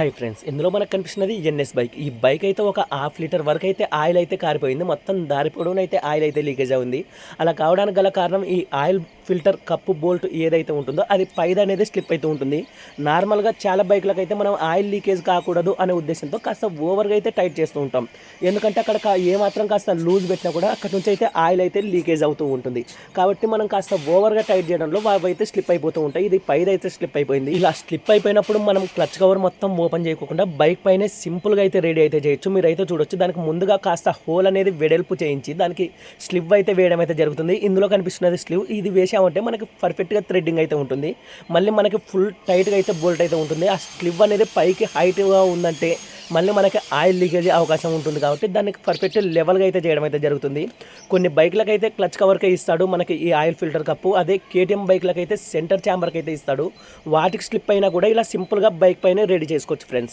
Hi friends ఇందులో మనకు కనిపిస్తున్నది ఎన్ఎస్ బైక్ ఈ బైక్ అయితే ఒక హాఫ్ లీటర్ వరకు అయితే ఆయిల్ అయితే కారిపోయింది. మొత్తం దారి పొడవునైతే ఆయిల్ అయితే లీకేజ్ ఉంది. అలా కావడానికి గల కారణం ఈ ఆయిల్ ఫిల్టర్ కప్పు బోల్ట్ ఏదైతే ఉంటుందో అది పైద అనేది స్లిప్ అవుతూ ఉంటుంది. నార్మల్గా చాలా బైక్లకు అయితే మనం ఆయిల్ లీకేజ్ కాకూడదు అనే ఉద్దేశంతో కాస్త ఓవర్గా అయితే టైట్ చేస్తూ ఉంటాం. ఎందుకంటే అక్కడ ఏమాత్రం ఏ మాత్రం కాస్త లూజ్ పెట్టినా కూడా అక్కడ నుంచి అయితే ఆయిల్ అయితే లీకేజ్ అవుతూ ఉంటుంది. కాబట్టి మనం కాస్త ఓవర్గా టైట్ చేయడంలో అవి అయితే స్లిప్ అయిపోతూ ఉంటాయి. ఇది పైద అయితే స్లిప్ అయిపోయింది. ఇలా స్లిప్ అయిపోయినప్పుడు మనం క్లచ్ కవర్ మొత్తం ఓపెన్ చేయకుండా బైక్ పైనే సింపుల్గా అయితే రెడీ అయితే చేయొచ్చు. మీరు అయితే చూడొచ్చు. దానికి ముందుగా కాస్త హోల్ అనేది వెడల్పు చేయించి దానికి స్లివ్ అయితే వేయడం అయితే జరుగుతుంది. ఇందులో కనిపిస్తున్నది స్లివ్. ఇది వేసామంటే మనకి పర్ఫెక్ట్గా థ్రెడ్డింగ్ అయితే ఉంటుంది. మళ్ళీ మనకి ఫుల్ టైట్గా అయితే బోల్ట్ అయితే ఉంటుంది. ఆ స్లివ్ అనేది పైకి హైట్గా ఉందంటే మళ్ళీ మనకి ఆయిల్ లీకేజ్ అవకాశం ఉంటుంది కాబట్టి దానికి పర్ఫెక్ట్ లెవెల్గా అయితే చేయడం అయితే జరుగుతుంది. కొన్ని బైక్లకు అయితే క్లచ్ కవర్కే ఇస్తాడు. మనకి ఈ ఆయిల్ ఫిల్టర్ కప్పు అదే కేటీఎం బైక్లకు అయితే సెంటర్ ఛాంబర్కి అయితే ఇస్తాడు. వాటికి స్లిప్ అయినా కూడా ఇలా సింపుల్గా బైక్ పైన రెడీ చేసుకోవచ్చు ఫ్రెండ్స్